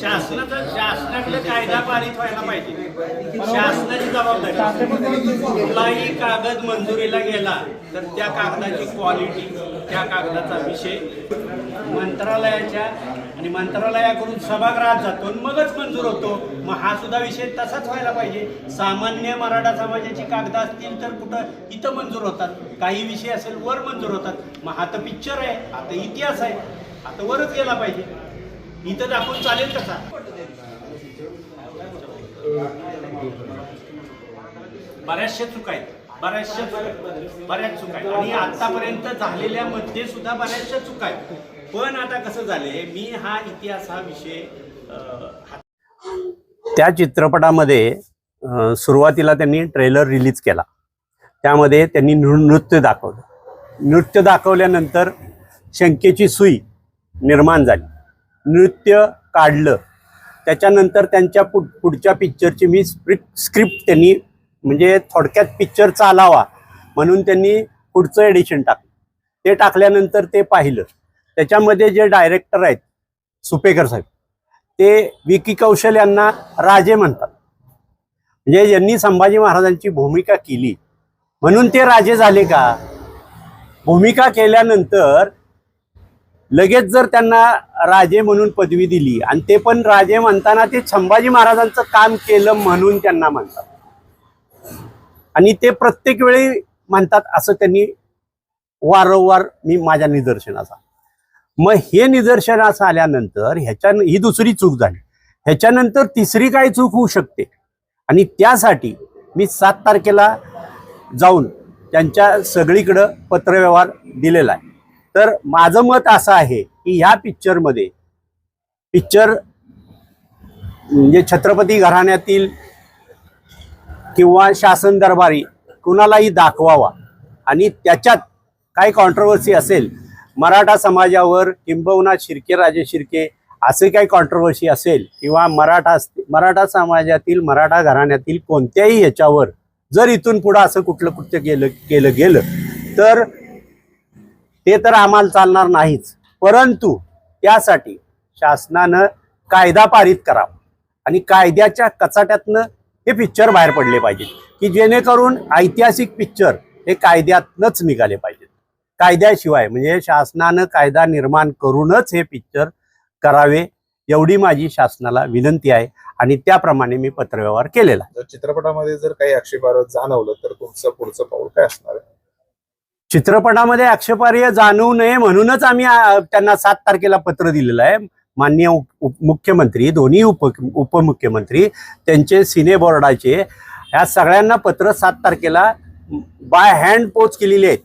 शासनाचा शासनाकडे कायदा पारित व्हायला पाहिजे. शासनाची जबाबदारी. कुठलाही कागद मंजुरीला गेला तर त्या कागदाची क्वालिटी त्या कागदाचा विषय मंत्रालयाच्या आणि मंत्रालयाकडून सभागृहात जातो आणि मगच मंजूर होतो. मग हा सुद्धा विषय तसाच व्हायला पाहिजे. सामान्य मराठा समाजाची कागद असतील तर कुठं इथं मंजूर होतात. काही विषय असेल वर मंजूर होतात. मग आता पिक्चर आहे आता इतिहास आहे. आता वरच गेला पाहिजे. इथं दाखवून चालेल कसा? बऱ्याचशा चुका आहेत. बऱ्याचशा बऱ्याच चुका आहेत. आणि आतापर्यंत झालेल्या मध्ये सुद्धा बऱ्याचशा चुका आहेत. पण आता कसं झालंय मी हा इतिहास हा विषय त्या चित्रपटामध्ये सुरुवातीला त्यांनी ट्रेलर रिलीज केला. त्यामध्ये त्यांनी नृ नृत्य दाखवलं. नृत्य दाखवल्यानंतर शंकेची सुई निर्माण झाली. नृत्य काढलं. त्याच्यानंतर त्यांच्या पुढ पुढच्या पिक्चरची मी स्क्रिप्ट स्क्रिप्ट त्यांनी म्हणजे थोडक्यात पिक्चर चालावा म्हणून त्यांनी पुढचं एडिशन टाकलं. ते टाकल्यानंतर ते पाहिलं. त्याच्यामध्ये जे डायरेक्टर आहेत सुपेकर साहेब ते विकी कौशल यांना राजे म्हणतात. म्हणजे यांनी संभाजी महाराजांची भूमिका केली. म्हणून ते राजे झाले का? भूमिका केल्यानंतर लगेच जर त्यांना राजे म्हणून पदवी दिली आणि ते पण राजे म्हणताना ते संभाजी महाराजांचं काम केलं म्हणून त्यांना म्हणतात. आणि ते प्रत्येक वेळी म्हणतात असं त्यांनी वारंवार मी माझ्या निदर्शनाचा मग हे निदर्शनास आल्यानंतर ह्याच्या ही दुसरी चूक झाली. ह्याच्यानंतर तिसरी काय चूक होऊ शकते? आणि त्यासाठी मी सात तारखेला जाऊन त्यांच्या सगळीकडं पत्रव्यवहार दिलेला आहे. तर माझं मत असं आहे की ह्या पिक्चरमध्ये पिक्चर म्हणजे छत्रपती घराण्यातील किंवा शासन दरबारी कुणालाही दाखवावा आणि त्याच्यात काही कॉन्ट्रोवर्सी असेल मराठा समाजावर किंबहुना शिर्के राजे शिर्के असे काही कॉन्ट्रोवर्सी असेल किंवा मराठा मराठा समाजातील मराठा घराण्यातील कोणत्याही ह्याच्यावर जर इथून पुढं असं कुठलं कृत्य केलं केलं गेलं तर ते तर आम्हाला चालणार नाहीच. परंतु त्यासाठी शासनानं कायदा पारित करावा आणि कायद्याच्या कचाट्यातनं हे पिक्चर बाहेर पडले पाहिजेत की जेणेकरून ऐतिहासिक पिक्चर हे कायद्यातनंच निघाले पाहिजेत. कायद्याशिवाय म्हणजे शासनानं कायदा निर्माण करूनच हे पिक्चर करावे एवढी माझी शासनाला विनंती आहे आणि त्याप्रमाणे मी पत्रव्यवहार केलेला जर चित्रपटामध्ये जर काही आक्षेपार्ह जाणवलं तर तुमचं पुढचं पाऊल काय असणार आहे? चित्रपटामध्ये आक्षेपार्ह जाणवू नये म्हणूनच आम्ही त्यांना सात तारखेला पत्र दिलेलं आहे. माननीय मुख्यमंत्री दोन्ही उप उपमुख्यमंत्री त्यांचे सिने बोर्डाचे ह्या सगळ्यांना पत्र सात तारखेला बाय हँड पोच केलेली आहेत.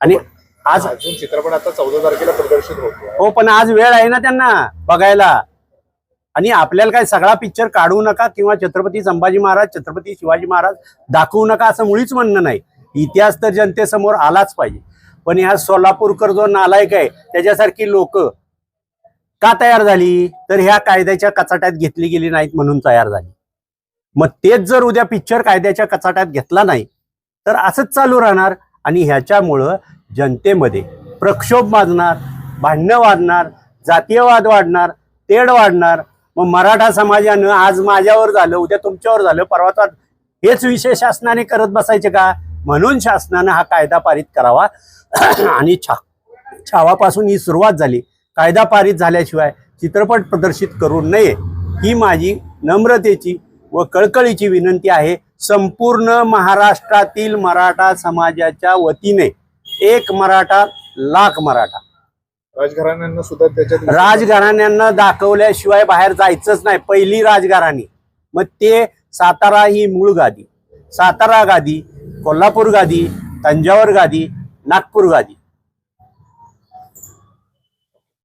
आणि आज अजून चित्रपट आता चौदा तारखेला प्रदर्शित होतो हो पण आज वेळ आहे ना त्यांना बघायला. आणि आपल्याला काय सगळा पिक्चर काढू नका किंवा छत्रपती संभाजी महाराज छत्रपती शिवाजी महाराज दाखवू नका असं मुळीच म्हणणं नाही. इतिहास तर जनतेसमोर आलाच पाहिजे. पण ह्या सोलापूरकर जो नालायक आहे त्याच्यासारखी लोक का तयार झाली? तर ह्या कायद्याच्या कचाट्यात घेतली गेली नाहीत म्हणून तयार झाली. मग तेच जर उद्या पिक्चर कायद्याच्या कचाट्यात घेतला नाही तर असंच चालू राहणार. आणि ह्याच्यामुळं जनतेमध्ये प्रक्षोभ माजणार भांडणं वाढणार जातीयवाद वाढणार तेढ वाढणार. मग मराठा समाजानं आज माझ्यावर झालं उद्या तुमच्यावर झालं परवा हेच विषय शासनाने करत बसायचे का? म्हणून शासनानं हा कायदा पारित करावा. आणि छा छावापासून ही सुरुवात झाली. कायदा पारित झाल्याशिवाय चित्रपट प्रदर्शित करू नये ही माझी नम्रतेची व कळकळीची विनंती आहे. संपूर्ण महाराष्ट्रातील मराठा समाजाच्या वतीने. एक मराठा लाख मराठा. राजघराण्यांना सुद्धा त्याच्यात राजघराण्यांना दाखवल्याशिवाय बाहेर जायचंच नाही. पहिली राजघराणी. मग ते सातारा ही मूळ गादी. सातारा गादी कोल्हापूर गादी तंजावर गादी नागपूर गादी.